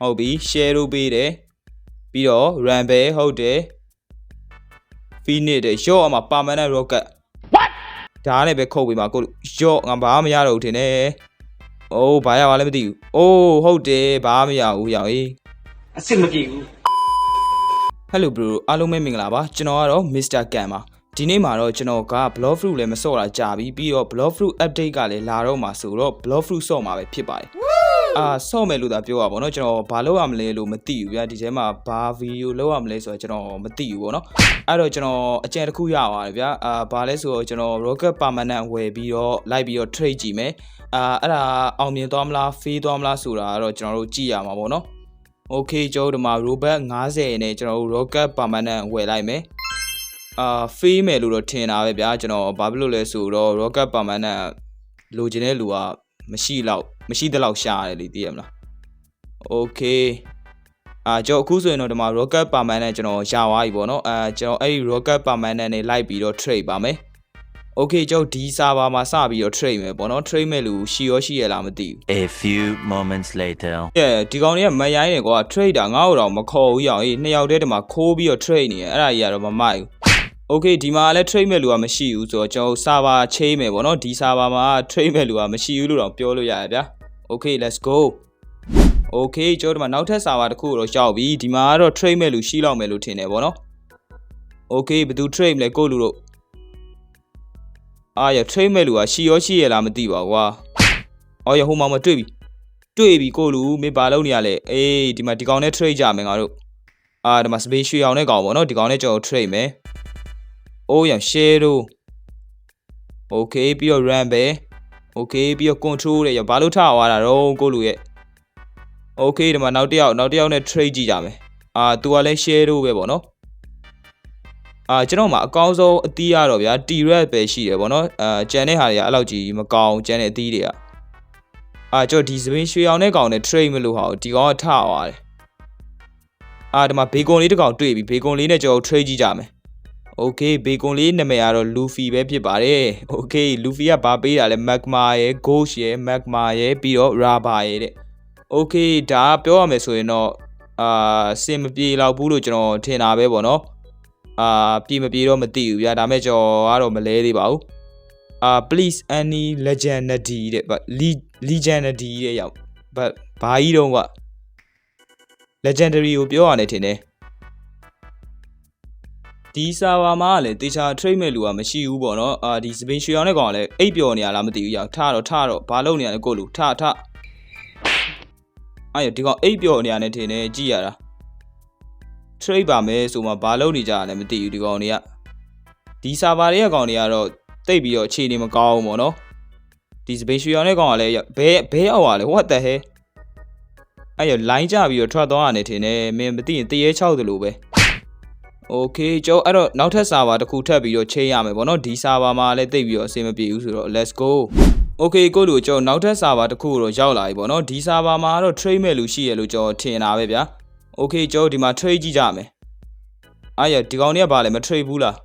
ဟုတ်ပြီ share လို့ပေးတယ်ပြီးတော့ rumble ဟုတ်တယ် phoenix တယ်ရော့အမှာ permanent rocket what ဒါနဲ့ပဲခုတ်ပေးမှာကိုလူရော့ငါဘာမှမရတော့ဘူးထင်တယ်အိုးဘာရပါလဲမသိဘူးအိုးဟုတ်တယ်ဘာမှမရဘူးရောင်အေးအစ်စ်မပြေဘူး Hello bro အားလုံးပဲမင်္ဂလာပါကျွန်တော်ကတော့ Mr. Kan ပါဒီနေ့မှာတော့ကျွန်တော်က Block Fruit လည်းမစော့တာကြာပြီပြီးတော့ Block Fruit update ကလည်းလာတော့မှာဆိုတော့ Block Fruit စော့မှာပဲဖြစ်ပါတယ် အာစော့မယ်လို့သာပြောတာပေါ့နော်ကျွန်တော်ဘာလုပ်ရမလဲလို့မသိဘူးဗျာဒီထဲမှာဘာဗီဒီယိုလုပ်ရမလဲဆိုတော့ကျွန်တော်မသိဘူးပေါ့နော်အဲ့တော့ကျွန်တော်အကြံတစ်ခုရပါတယ်ဗျာအာဘာလဲဆိုတော့ကျွန်တော် Rocket Permanent ဝယ်ပြီးတော့လိုက်ပြီးတော့ trade ကြည့်မယ်အာအဲ့ဒါအောင်မြင်သွားမလား fail သွားမလားဆိုတာကတော့ကျွန်တော်တို့ကြည့်ရမှာပေါ့နော် Okay ကျွန်တော်တို့ဒီမှာ robot 90နဲ့ကျွန်တော်တို့ rocket permanent ဝယ်လိုက်မယ်အာ fail မယ်လို့တော့ထင်တာပဲဗျာကျွန်တော်ဘာဖြစ်လို့လဲဆိုတော့ rocket permanent လိုချင်တဲ့လူကမရှိတော့ မရှိတဲ့လောက်ရှာရတယ်လေသိရမလား Okay အာကျွန်တော်အခုဆိုရင်တော့ဒီမှာ rocket permanent ကျွန်တော်ရှာသွားပြီပေါ့နော်အာကျွန်တော်အဲ့ဒီ rocket permanent နဲ့လိုက်ပြီးတော့ trade ပါမယ် Okay ကျွန်တော်ဒီ server မှာစပြီးတော့ trade မယ်ပေါ့နော် trade မဲ့လူရှိရောရှိရလားမသိဘူး A few moments later. အဲဒီကောင်တွေကမရိုင်းနေကွာ trader ငါ့ကိုတော့မခေါ်ဘူးရောင်အေးနှစ်ယောက်တည်းဒီမှာခိုးပြီးတော့ trade နေရအဲ့ဒါကြီးကတော့မမိုက်ဘူး Okay ဒီမှာလည်း trade မဲ့လူကမရှိဘူးဆိုတော့ကျွန်တော် server ချိမယ်ပေါ့နော်ဒီ server မှာ trade မဲ့လူကမရှိဘူးလို့တော့ပြောလို့ရတယ်ဗျာ Okay let's go Okay ကျွန်တော်ဒီမှာနောက်ထပ် server တစ်ခုတော့ရောက်ပြီဒီမှာကတော့ trade မဲ့လူရှိလောက်မယ်လို့ထင်တယ်ပေါ့နော် Okay ဘယ်သူ trade မလဲကိုယ့်လူတို့အာရ trade မဲ့လူကရှိရောရှိရလားမသိပါဘူးကွာအော်ရဟိုမှာမတွေ့ပြီတွေ့ပြီကိုလူမင်းဘာလုပ်နေရလဲအေးဒီမှာဒီကောင်နဲ့ trade ကြမယ်ငါတို့အာဒီမှာ space ရွှေအောင်နဲ့ကောင်ပေါ့နော်ဒီကောင်နဲ့ကျွန်တော် trade မယ် အိုးရ share တို့ okay ပြီးတော့ run ပဲ okay ပြီးတော့ control တဲ့ရဘာလို့ထားသွားတာတော့ကိုလူရဲ့ okay ဒီမှာနောက်တစ်ယောက်နောက်တစ်ယောက်နဲ့ trade ကြည့်ကြမယ်အာ तू ကလည်း share တို့ပဲပေါ့နော်အာကျွန်တော်မှာအကောင်းဆုံးအသီးရတော့ဗျာ T-Red ပဲရှိတယ်ပေါ့နော်အာကျန်တဲ့ဟာတွေကအဲ့လောက်ကြီးမကောင်းကျန်တဲ့အသီးတွေကအာကျွန်တော်ဒီစပင်းရွှေအောင်တဲ့ကောင်နဲ့ trade မလို့ဟာကိုဒီကောင်ကထသွားတယ်အာဒီမှာဘေကွန်လေးတစ်ကောင်တွေ့ပြီဘေကွန်လေးနဲ့ကျွန်တော် trade ကြည့်ကြမယ် ။ Okay ဘေကွန်လေးနာမည်ကတော့ Luffy ပဲဖြစ်ပါတယ်။ Okay Luffy ကဘာပေးတာလဲ Magma ရယ် Ghost ရယ် Magma ရယ်ပြီးတော့ Rubber ရယ်တဲ့။ Okay ဒါပြောရမယ်ဆိုရင်တော့အာစင်မပြေလောက်ဘူးလို့ကျွန်တော်ထင်တာပဲပေါ့နော်။အာပြေမပြေတော့မသိဘူးဗျာဒါပေမဲ့ကျွန်တော်ကတော့မလဲသေးပါဘူး။အာ please any legendary တဲ့ but legendary တဲ့ရောက် but ဘာကြီးတော့က legendary ကိုပြောရတယ်ထင်တယ် ဒီ server မှာကလည်းတေချာ trade မဲ့လူကမရှိဘူးပေါ့နော်အာဒီ space ရွှေအောင်တဲ့ကောင်ကလည်းအိပ်ပျော်နေရလားမသိဘူးရောက်ထတော့ထတော့ဘာလုပ်နေရလဲကိုလူထထအဲ့ရဒီကောင်အိပ်ပျော်နေရတယ်ထင်တယ်ကြည့်ရတာ trade ပါမယ်ဆိုမှဘာလုပ်နေကြရလဲမသိဘူးဒီကောင်တွေကဒီ server တွေကကောင်တွေကတော့တိတ်ပြီးတော့အခြေအနေမကောင်းဘူးပေါ့နော်ဒီစပိန်ရွှေရောင်တဲ့ကောင်ကလည်းဘဲဘဲအောက်ရလဲ what the hell အဲ့ရ line ကြပြီးတော့ထွက်သွားရတယ်ထင်တယ်မင်းမသိရင်တရေ6တယ်လို့ပဲ Okay ကျော်အဲ့တော့နောက်ထပ် server တစ်ခုထပ်ပြီးတော့ချိန်ရမယ်ပေါ့နော်ဒီ server မှာလည်းတိတ်ပြီးတော့အဆင်မပြေဘူးဆိုတော့ let's go Okay ကိုတို့ကျော်နောက်ထပ် server တစ်ခုတော့ရောက်လာပြီပေါ့နော်ဒီ server မှာတော့ trade မဲ့လူရှိရလို့ကျော်ထင်တာပဲဗျာ Okay ကျော်ဒီမှာ trade ကြည့်ကြမယ်အဲ့ရဒီကောင်တွေကဘာလဲမ trade ဘူးလား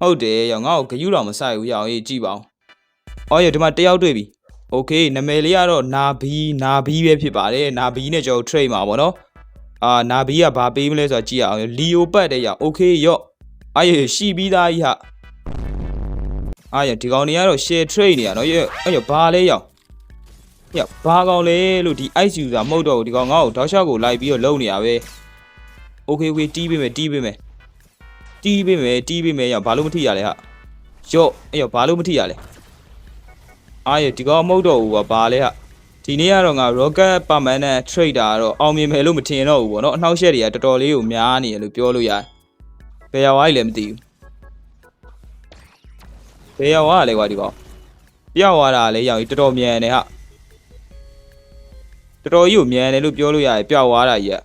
ဟုတ်တယ်ရောငါ့ကိုဂယုတော်မဆိုင်ဘူးရအောင်ရေးကြည့်ပါအောင်။အော်ရဒီမှာတယောက်တွေ့ပြီ။ Okay နာမည်လေးကတော့နာဘီနာဘီပဲဖြစ်ပါတယ်။နာဘီနဲ့ကျွန်တော် trade မှာပေါ့နော်။ အာနာဘီကဘာပေးမလဲဆိုတာကြည့်ရအောင်။လီယိုပတ်တဲ့ရ Okay ရော့။အာရရှိပြီးသားကြီးဟာ။အာရဒီကောင်တွေကတော့ share trade နေရနော်။ရအဲ့ရဘာလဲရော။ရဘာကောင်လဲလို့ဒီ ice user မဟုတ်တော့ဘူးဒီကောင်ငါ့ကိုတောက်လျှောက်ကိုလိုက်ပြီးတော့လုံနေရပဲ။ Okay okay တီးပေးမယ်တီးပေးမယ်။တီးပေးမယ်တီးပေးမယ်ရောဘာလို့မထိရလဲဟာရော့အဲ့ရောဘာလို့မထိရလဲအားရဒီကောင်မဟုတ်တော့ဘူးကွာဘာလဲဟာ ဒီနေ့ကတော့ငါ rocket permanent trader ကတော့အောင်မြင်မယ်လို့မထင်တော့ဘူးပေါ့နော်အနှောက်အယှက်တွေကတော်တော်လေးကိုများနေတယ်လို့ပြောလို့ရတယ်ဘယ်ရောက်သွားလဲမသိဘူးဘယ်ရောက်သွားလဲကွာဒီကောင်ပြောက်သွားတာလေရောက်ကြီးတော်တော်မြန်နေဟာတော်တော်ကြီးကိုမြန်တယ်လို့ပြောလို့ရတယ်ပြောက်သွားတာကြီးက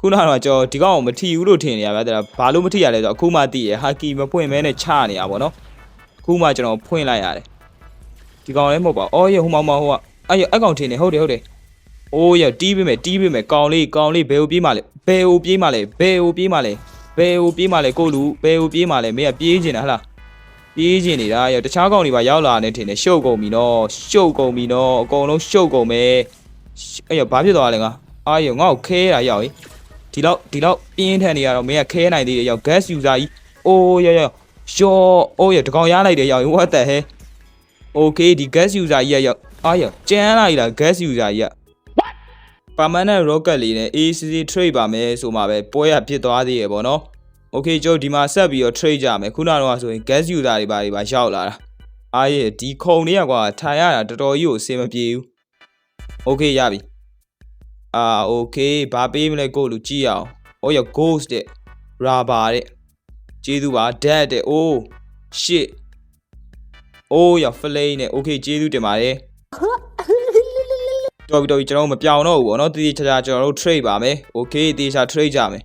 ခုနကတော့ကျွန်တော်ဒီကောင်ကိုမထီဘူးလို့ထင်နေရဗျာဒါဘာလို့မထီရလဲဆိုတော့အခုမှသိရဟာကီမဖွင့်မဲနဲ့ချနေရပါတော့အခုမှကျွန်တော်ဖွင့်လိုက်ရတယ် ဒီကောင်လည်းမဟုတ်ပါအော်ရဟိုမောင်မောင်ဟိုကအဲ့ရအကောင်ထင်နေဟုတ်တယ်ဟုတ်တယ်အိုးရတီးပေးမယ်တီးပေးမယ်ကောင်လေးကောင်လေးဘယ်ကိုပြေးမှလဲဘယ်ကိုပြေးမှလဲဘယ်ကိုပြေးမှလဲဘယ်ကိုပြေးမှလဲကိုလူဘယ်ကိုပြေးမှလဲမင်းကပြေးကျင်တာဟလားပြေးကျင်နေတာရတခြားကောင်တွေပါရောက်လာနေထင်တယ်ရှုပ်ကုန်ပြီနော်ရှုပ်ကုန်ပြီနော်အကုန်လုံးရှုပ်ကုန်မယ်အဲ့ရဘာဖြစ်သွားလဲငါအာယောငါ့ကိုခဲရရောက်ဟေးဒီလောက်ဒီလောက်ပြင်းထန်နေရတော့မင်းကခဲနိုင်သေးတယ်ရောက် gas user ကြီးအိုးရရရှော့အိုးရတကောင်ရလိုက်တယ်ရောက် what the hell okay ဒီ gas user ကြီးကရောက်အာယောကျန်းလိုက်လား gas user ကြီးက permanent rocket လေးနဲ့ ACC trade ပါမယ်ဆိုမှပဲပွဲရဖြစ်သွားသေးရပေါ့နော် okay ကျိုးဒီမှာဆက်ပြီးတော့ trade ကြမယ်ခုနကတော့ဆိုရင် gas user တွေပါတွေပါရောက်လာတာအားရဒီခုံတွေကကွာထိုင်ရတာတော်တော်ကြီးကိုအဆင်မပြေဘူး okay ရပြီအာ okay ဘာပေးမလဲကိုလူကြည့်အောင် oh your ghost တဲ့ rubber တဲ့ကျေးဇူးပါ dead တဲ့ oh shit oh your flame နဲ့ okay ကျေးဇူးတင်ပါတယ်တော်ပြီတော်ပြီကျွန်တော်တို့မပြောင်းတော့ဘူးဗောနော်တည်တည်ချာချာကျွန်တော်တို့ trade ပါမယ် okay တည်ချာ trade ကြမယ်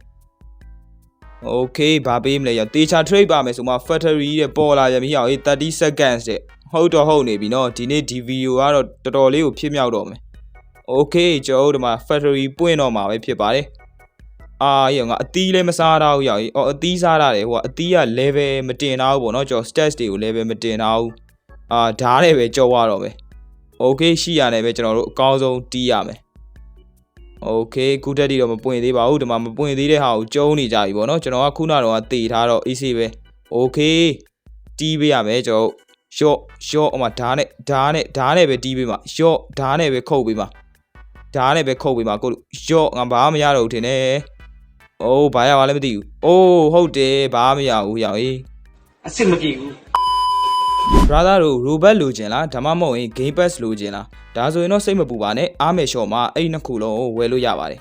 okay ဘာပေးမလဲရောတေချာ trade ပါမယ်ဆိုမှ factory တဲ့ပေါ်လာရပြီဟောအေး30 seconds တဲ့ဟုတ်တော့ဟုတ်နေပြီเนาะဒီနေ့ဒီ video ကတော့တော်တော်လေးကိုဖြစ်မြောက်တော့မယ် okay ကျွန်တော်တို့ဒီမှာ factory ပွင့်တော့မှာပဲဖြစ်ပါတယ်အာရောငါအသီးလည်းမစားတော့ဘူးရောအေးအော်အသီးစားရတယ်ဟိုကအသီးက level မတင်တော့ဘူးပေါ့เนาะကျွန်တော် stats တွေကို level မတင်တော့ဘူး အာဓာတ်နဲ့ပဲကြောက်ရတော့မယ် okay ရှိရတယ်ပဲကျွန်တော်တို့အကောင်းဆုံးတီးရမယ် โอเคခုတက်တီတော့မပွင့်သေးပါဘူးဒီမှာမပွင့်သေးတဲ့ဟာကိုကျုံးနေကြပြီဗောနော်ကျွန်တော်ကခုနတော့တေထားတော့ easy ပဲโอเคတီးပေးရမယ်ကျွန်တော် short short အမဓာတ်နဲ့ဓာတ်နဲ့ဓာတ်နဲ့ပဲတီးပေးမှာ short ဓာတ်နဲ့ပဲခုတ်ပေးမှာဓာတ်နဲ့ပဲခုတ်ပေးမှာကို short ငါဘာမှမရတော့ဘူးထင်တယ်အိုးဘာရပါလဲမသိဘူးအိုးဟုတ်တယ်ဘာမှမရဘူးရောင်အေး အဆင်မပြေဘူး brother တို့ robot လိုချင်လားဒါမှမဟုတ်ရင် game pass လိုချင်လားဒါဆိုရင်တော့စိတ်မပူပါနဲ့အားမယ် short မှာအဲ့ဒီနှစ်ခုလုံးကိုဝယ်လို့ရပါတယ်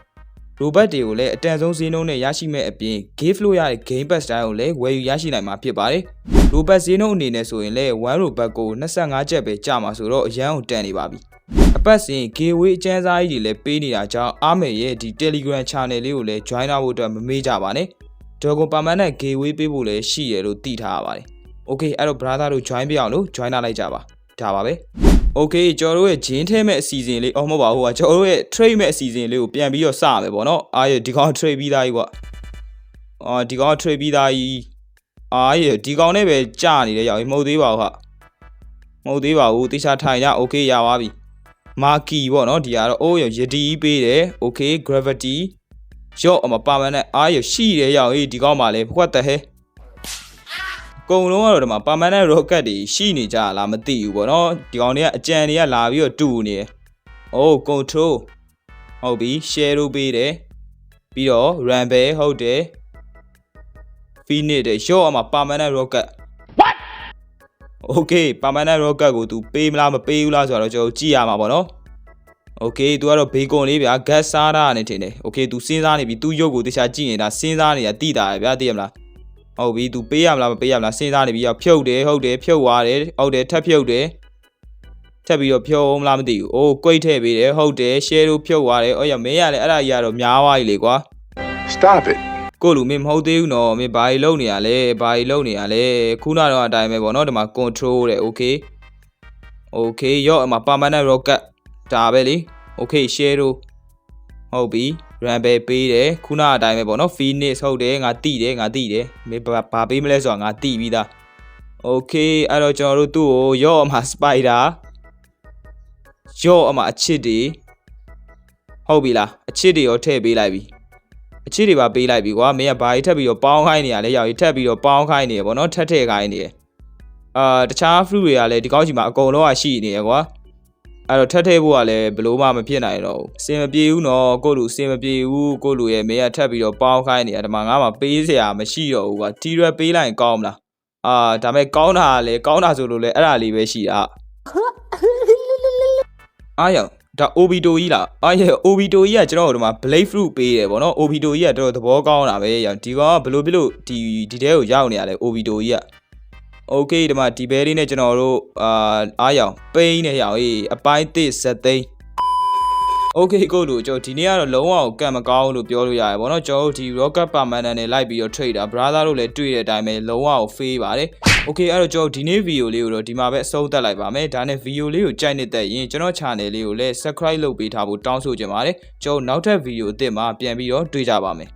robot တွေကိုလည်းအတန်ဆုံးဈေးနှုန်းနဲ့ရရှိမဲ့အပြင် give လို့ရတဲ့ game pass တိုင်းကိုလည်းဝယ်ယူရရှိနိုင်မှာဖြစ်ပါတယ် robot ဈေးနှုန်းအနေနဲ့ဆိုရင်လည်း1 robot ကို25ကျပ်ပဲကြာမှာဆိုတော့အရန်ကိုတန်နေပါပြီအပတ်စဉ် giveaway အကျန်းစားကြီးတွေလည်းပေးနေတာကြောင့်အားမယ်ရဲ့ဒီ Telegram channel လေးကိုလည်း join လုပ်ဖို့အတွက်မမေ့ကြပါနဲ့ဒေါ်ကွန်ပါမန်နဲ့ giveaway ပေးဖို့လည်းရှိရလို့သိထားရပါတယ် okay အဲ့တော့ brother တို့ join ပြအောင်လို့ join လာလိုက်ကြပါဒါပါပဲ okay ကျွန်တော်တို့ရဲ့ဂျင်းထဲမဲ့အစီအစဉ်လေးအော်မဟုတ်ပါဘူးကွာကျွန်တော်တို့ရဲ့ trade မဲ့အစီအစဉ်လေးကိုပြန်ပြီးတော့စရမယ်ပေါ့နော်အားရဒီကောင် trade ပြီးသားကြီးကွာအော်ဒီကောင် trade ပြီးသားကြီးအားရဒီကောင်နဲ့ပဲကြာနေတယ်ရောက်မဟုတ်သေးပါဘူးဟာမဟုတ်သေးပါဘူးတေချာထိုင်ကြ okay ရပါပြီမာကီပေါ့နော်ဒီကတော့အိုးရယဒီပေးတယ် okay gravity ရော့အမပါမနဲ့အားရရှိတယ်ရောက်အေးဒီကောင်မှလည်းဘွက်တဲ့ဟဲ ကုံလုံးကတော့ဒီမှာ permanent rocket တွေရှိနေကြလားမသိဘူးပေါ့နော်ဒီကောင်တွေကအကြံတွေကလာပြီးတော့တူနေတယ်။ Oh control ဟုတ်ပြီ share လို့ပေးတယ်။ပြီးတော့ rumble ဟုတ်တယ်။ finish တဲ့ short အမှာ permanent rocket What Okay permanent rocket ကို तू ပေးမလားမပေးဘူးလားဆိုတော့ကျွန်တော်ကြည့်ရမှာပေါ့နော်။ Okay तू ကတော့ဘေကွန်လေးဗျာ gas စားတာနဲ့ထင်တယ်။ Okay तू စဉ်းစားနေပြီ तू ရုပ်ကိုတခြားကြည့်နေတာစဉ်းစားနေတာတိတာပဲဗျာသိရမလား။ ဟုတ်ပြီ तू ပေးရမလားမပေးရမလားစဉ်းစားနေပြီးတော့ဖြုတ်တယ်ဟုတ်တယ်ဖြုတ်သွားတယ်ဟုတ်တယ်ထပ်ဖြုတ်တယ်ထပ်ပြီးတော့ဖြုတ်အောင်မလားမသိဘူးအိုးကွိတ်ထည့်ပေးတယ်ဟုတ်တယ် share လို့ဖြုတ်သွားတယ်အော်ရမင်းရလေအဲ့ဒါကြီးကတော့များသွားပြီလေကွာ Stop it. ကိုလူမင်းမဟုတ်သေးဘူးနော်မင်းဘာကြီးလုပ်နေရလဲဘာကြီးလုပ်နေရလဲခုနတော့အတိုင်းပဲပေါ့နော်ဒီမှာ control တဲ့ okay okay ရော့အမှာ permanent rocket ဒါပဲလေ okay share လို့ဟုတ်ပြီ run ပဲပေးတယ်ခုနအတိုင်းပဲပေါ့နော် phoenix ဟုတ်တယ်ငါတိတယ်ငါတိတယ်မင်းဘာဘာပေးမလဲဆိုတာငါတိပြီးသား okay အဲ့တော့ကျွန်တော်တို့သူ့ကိုရော့အမှာ spider ရော့အမှာအချစ်တွေဟုတ်ပြီလားအချစ်တွေရောထည့်ပေးလိုက်ပြီအချစ်တွေပါပေးလိုက်ပြီကွာမင်းကဘာကြီးထပ်ပြီးတော့ပေါင်းခိုင်းနေရလဲရောက်ကြီးထပ်ပြီးတော့ပေါင်းခိုင်းနေရပေါ့နော်ထပ်ထည့်ခိုင်းနေရအာတခြား fruit တွေကလည်းဒီကောက်ချီမှာအကုန်လုံးကရှိနေရကွာ အဲ့တော့ထပ်ထည့်ဖို့ကလည်းဘလို့မှမဖြစ်နိုင်တော့ဘူးအစင်မပြေဘူးနော်ကိုလူအစင်မပြေဘူးကိုလူရဲ့မင်းကထပ်ပြီးတော့ပေါင်းခိုင်းနေရဒီမှာငါမှပေးစရာမရှိတော့ဘူးကွာတီရွယ်ပေးလိုက်ရင်ကောင်းမလားအာဒါပေမဲ့ကောင်းတာကလည်းကောင်းတာဆိုလို့လည်းအဲ့ဒါလေးပဲရှိတာအားရောက်ဒါ obito ကြီးလားအားရ obito ကြီးကကျွန်တော်တို့ဒီမှာ blade fruit ပေးတယ်ဗောနော် obito ကြီးကတော်တော်သဘောကောင်းတာပဲရောက်ဒီကောင်ကဘလို့ပြလို့ဒီဒီတဲကိုရောက်နေရလဲ obito ကြီးက okay ဒီမှာဒီဘဲလေးနဲ့ကျွန်တော်တို့အာအားရောင်ပိန်းနဲ့ရောက်ရေးအပိုင်းသစ်ဇက်သိန်း okay ကိုလူကျွန်တော်ဒီနေ့ကတော့လုံးဝကံမကောင်းလို့ပြောလို့ရတယ်ဗောနော်ကျွန်တော်တို့ဒီ rocket permanent နဲ့လိုက်ပြီးတော့ trade တာ brother တို့လည်းတွေ့တဲ့အတိုင်းပဲလုံးဝကို fail ပါတယ် okay အဲ့တော့ကျွန်တော်ဒီနေ့ video လေးကိုတော့ဒီမှာပဲအဆုံးသတ်လိုက်ပါမယ်ဒါနဲ့ video လေးကိုကြိုက်နေတဲ့ရင်ကျွန်တော် channel လေးကိုလည်း subscribe လုပ်ပေးထားဖို့တောင်းဆိုချင်ပါတယ်ကျွန်တော်နောက်ထပ် video အသစ်မှာပြန်ပြီးတော့တွေ့ကြပါမယ်